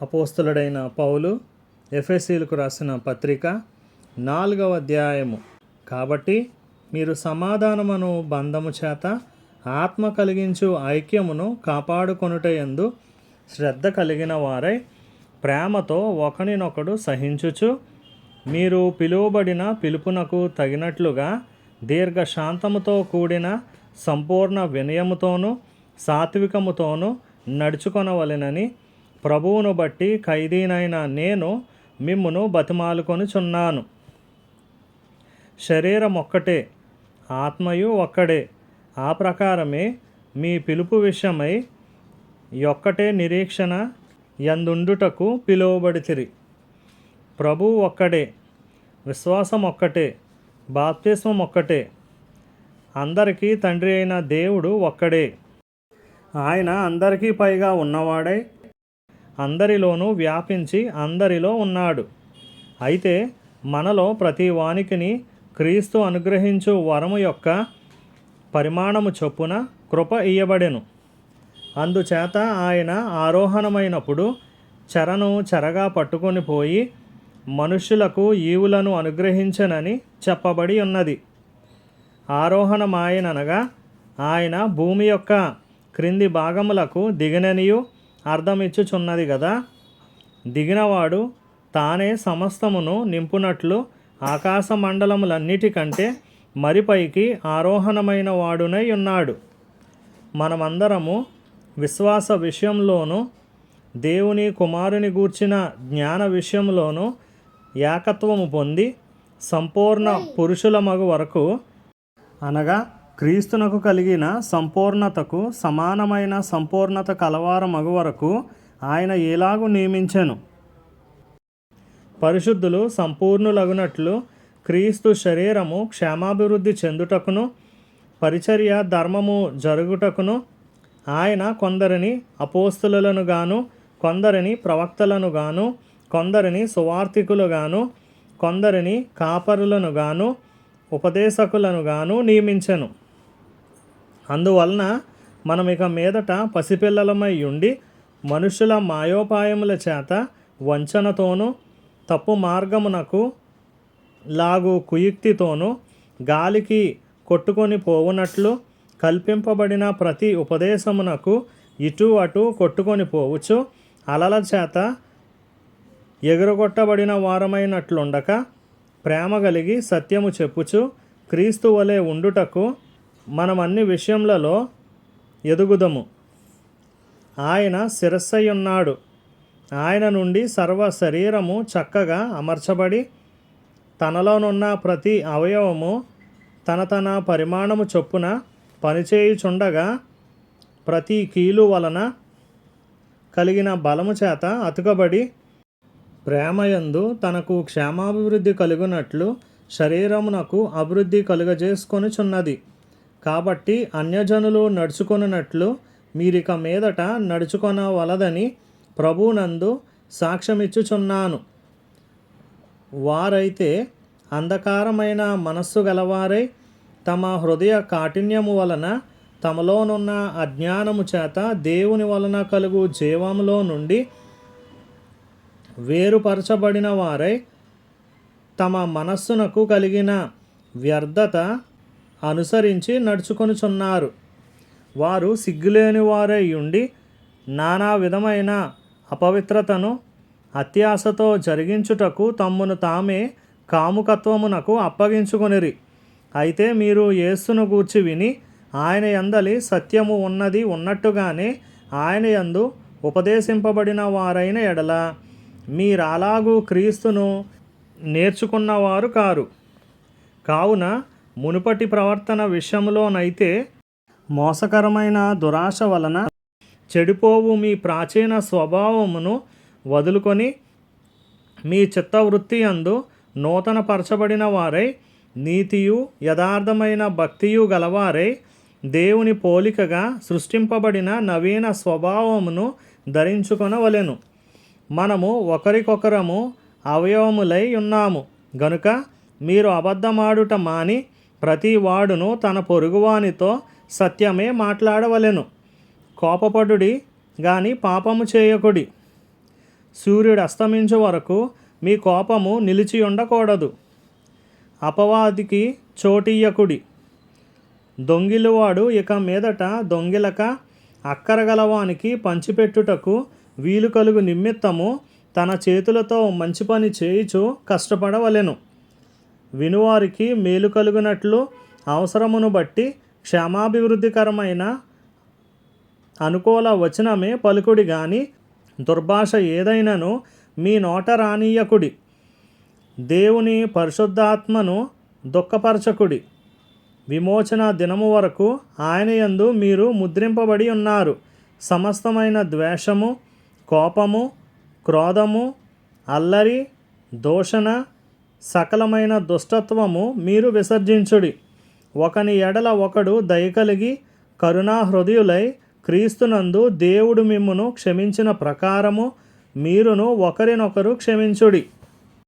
అపోస్తులుడైన పౌలు ఎఫ్ఎస్సీలకు రాసిన పత్రిక నాలుగవ అధ్యాయము. కాబట్టి మీరు సమాధానమును బంధము చేత ఆత్మ కలిగించు ఐక్యమును కాపాడుకొనుటయందు శ్రద్ధ కలిగిన వారై ప్రేమతో ఒకనినొకడు సహించుచు మీరు పిలువబడిన పిలుపునకు తగినట్లుగా దీర్ఘశాంతముతో కూడిన సంపూర్ణ వినయముతోనూ సాత్వికముతోనూ నడుచుకొనవలెనని ప్రభువును బట్టి ఖైదీనైన నేను మిమ్మును బతిమాలుకొనుచున్నాను. శరీరం ఒక్కటే ఆత్మయు ఒక్కడే. ఆ ప్రకారమే మీ పిలుపు విషయమై ఒక్కటే నిరీక్షణ ఎందుండుటకు పిలువబడితిరి. ప్రభువు ఒక్కడే విశ్వాసం ఒక్కటే బాప్తిస్మం ఒక్కటే. అందరికీ తండ్రి అయిన దేవుడు ఒక్కడే. ఆయన అందరికీ పైగా ఉన్నవాడై అందరిలోనూ వ్యాపించి అందరిలో ఉన్నాడు. అయితే మనలో ప్రతి వానికిని క్రీస్తు అనుగ్రహించు వరము యొక్క పరిమాణము చొప్పున కృప ఇయ్యబడెను. అందుచేత ఆయన ఆరోహణమైనప్పుడు చెరను చెరగా పట్టుకొని పోయి మనుష్యులకు ఈవులను అనుగ్రహించనని చెప్పబడి ఉన్నది. ఆరోహణమాయననగా ఆయన భూమి యొక్క క్రింది భాగములకు దిగననియు అర్థమిచ్చుచున్నది కదా దిగినవాడు తానే సమస్తమును నింపునట్లు ఆకాశ మండలములన్నిటికంటే మరిపైకి ఆరోహణమైన వాడునై ఉన్నాడు. మనమందరము విశ్వాస విషయంలోనూ దేవుని కుమారుని గూర్చిన జ్ఞాన విషయంలోనూ ఏకత్వము పొంది సంపూర్ణ పురుషుల మగు వరకు అనగా క్రీస్తునకు కలిగిన సంపూర్ణతకు సమానమైన సంపూర్ణత కలవార మగు వరకు ఆయన ఎలాగు నియమించెను? పరిశుద్ధులు సంపూర్ణులగునట్లు క్రీస్తు శరీరము క్షేమాభివృద్ధి చెందుటకును పరిచర్య ధర్మము జరుగుటకును ఆయన కొందరిని అపోస్తులను గాను కొందరిని ప్రవక్తలను గాను కొందరిని సువార్థికులు గాను కొందరిని కాపరులను గాను ఉపదేశకులను గాను నియమించెను. అందువలన మనం ఇక మీదట పసిపిల్లలమై ఉండి మనుషుల మాయోపాయముల చేత వంచనతోనూ తప్పు మార్గమునకు లాగు కుయుక్తితోనూ గాలికి కొట్టుకొని పోవునట్లు కల్పింపబడిన ప్రతి ఉపదేశమునకు ఇటు అటు కొట్టుకొని పోవచ్చు అలల చేత ఎగురగొట్టబడిన వారమైనట్లుండక ప్రేమ కలిగి సత్యము చెప్పుచు క్రీస్తు వలె ఉండుటకు మనం అన్ని విషయములలో ఎదుగుదము. ఆయన శిరస్సై ఉన్నాడు ఆయన నుండి సర్వ శరీరము చక్కగా అమర్చబడి తనలోనున్న ప్రతి అవయవము తన తన పరిమాణము చొప్పున పనిచేయుచుండగా ప్రతి కీలు వలన కలిగిన బలము చేత అతుకబడి ప్రేమయందు తనకు క్షేమాభివృద్ధి కలుగునట్లు శరీరమునకు అభివృద్ధి కలుగజేసుకొనుచున్నది. కాబట్టి అన్యజనులు నడుచుకొనున్నట్లు మీరిక మీదట నడుచుకొనవలదని ప్రభునందు సాక్ష్యమిచ్చుచున్నాను. వారైతే అంధకారమైన మనస్సు గలవారై తమ హృదయ కాఠిన్యము వలన తమలోనున్న అజ్ఞానము చేత దేవుని వలన కలుగు జీవములో నుండి వేరుపరచబడిన వారై తమ మనస్సునకు కలిగిన వ్యర్థత అనుసరించి నడుచుకొనుచున్నారు. వారు సిగ్గులేని వారై ఉండి నానా విధమైన అపవిత్రతను అత్యాశతో జరిగించుటకు తమ్మును తామే కాముకత్వమునకు అప్పగించుకొనిరి. అయితే మీరు యేసును గూర్చి విని ఆయన యందలి సత్యము ఉన్నది ఉన్నట్టుగానే ఆయన యందు ఉపదేశింపబడిన వారైన ఎడల మీరలాగూ క్రీస్తును నేర్చుకున్నవారు కారు. కావున మునుపటి ప్రవర్తన విషయంలోనైతే మోసకరమైన దురాశ వలన చెడిపోవు మీ ప్రాచీన స్వభావమును వదులుకొని మీ చిత్తవృత్తి అందు నూతనపరచబడిన వారై నీతియు యథార్థమైన భక్తియు గలవారై దేవుని పోలికగా సృష్టింపబడిన నవీన స్వభావమును ధరించుకొనవలెను. మనము ఒకరికొకరము అవయవములై ఉన్నాము. గనుక మీరు అబద్ధమాడుట మాని ప్రతి వాడును తన పొరుగువానితో సత్యమే మాట్లాడవలెను. కోపపడుడి గాని పాపము చేయకుడి. సూర్యుడు అస్తమించు వరకు మీ కోపము నిలిచి ఉండకూడదు. అపవాదికి చోటియ్యకుడి. దొంగిలువాడు ఇక మీదట దొంగిలక అక్కరగలవానికి పంచిపెట్టుటకు వీలు కలుగు నిమిత్తము తన చేతులతో మంచి పని చేయుచు కష్టపడవలెను. వినువారికి మేలు కలుగునట్లు అవసరమును బట్టి క్షేమాభివృద్ధికరమైన అనుకూల వచనమే పలుకుడి గాని దుర్భాష ఏదైనను మీ నోట రానీయకుడి. దేవుని పరిశుద్ధాత్మను దుఃఖపరచకుడి. విమోచన దినము వరకు ఆయన యందు మీరు ముద్రింపబడి ఉన్నారు. సమస్తమైన ద్వేషము కోపము క్రోధము అల్లరి దోషణ సకలమైన దుష్టత్వము మీరు విసర్జించుడి. ఒకని ఎడల ఒకడు దయ కలిగి కరుణా హృదయులై క్రీస్తునందు దేవుడు మిమ్మును క్షమించిన ప్రకారము మీరును ఒకరినొకరు క్షమించుడి.